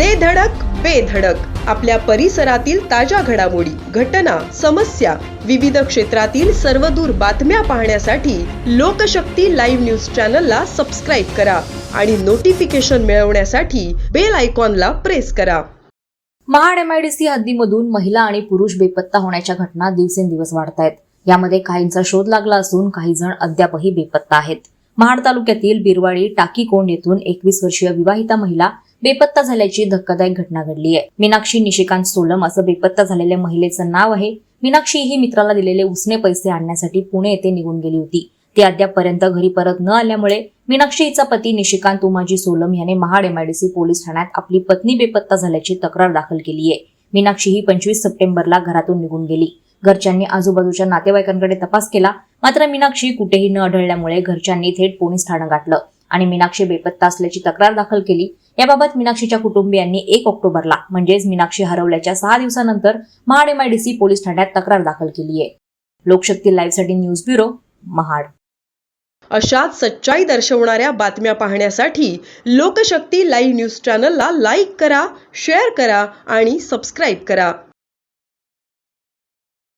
दे धडक बेधडक आपल्या परिसरातील ताज्या घडामोडी घटना समस्या विविध क्षेत्रातील सर्वदूर बातम्या पाहण्यासाठी लोकशक्ती लाईव्ह न्यूज चॅनलला सबस्क्राईब करा आणि नोटिफिकेशन मिळवण्यासाठी बेल आयकॉनला प्रेस करा. महाड एमआयडीसी हद्दीमधून महिला आणि पुरुष बेपत्ता होण्याच्या घटना दिवसेंदिवस वाढत आहेत यामध्ये काहींचा शोध लागला असून काही जण अद्यापही बेपत्ता आहेत. महाड तालुक्यातील बिरवाडी टाकीकोंड येथून एकवीस वर्षीय विवाहिता महिला बेपत्ता झाल्याची धक्कादायक घटना घडली आहे. मीनाक्षी निशिकांत सोलम असं बेपत्ता झालेल्या महिलेचं नाव आहे. मीनाक्षी ही मित्राला दिलेले उसने पैसे आणण्यासाठी पुणे येथे निघून गेली होती. ती अद्यापपर्यंत घरी परत न आल्यामुळे मीनाक्षी हिचा पती निशिकांत उमाजी सोलम याने महाड एमआयडीसी पोलीस ठाण्यात आपली पत्नी बेपत्ता झाल्याची तक्रार दाखल केली आहे. मीनाक्षी ही पंचवीस सप्टेंबरला घरातून निघून गेली. घरच्यांनी आजूबाजूच्या नातेवाईकांकडे तपास केला. मात्र मीनाक्षी कुठेही न आढळल्यामुळे घरच्यांनी थेट पोलीस ठाणं गाठलं आणि मीनाक्षी बेपत्ता असल्याची तक्रार दाखल केली. याबाबत मीनाक्षीच्या कुटुंबियांनी एक ऑक्टोबरला म्हणजेच मीनाक्षी हरवल्याच्या सहा दिवसानंतर महाड एमआयडीसी पोलीस ठाण्यात तक्रार दाखल केली आहे. लोकशक्ती लाईव्हसाठी न्यूज ब्युरो महाड. अशाच सच्चाई दर्शवणाऱ्या बातम्या पाहण्यासाठी लोकशक्ती लाईव्ह न्यूज चॅनलला लाईक करा शेअर करा आणि सबस्क्राईब करा.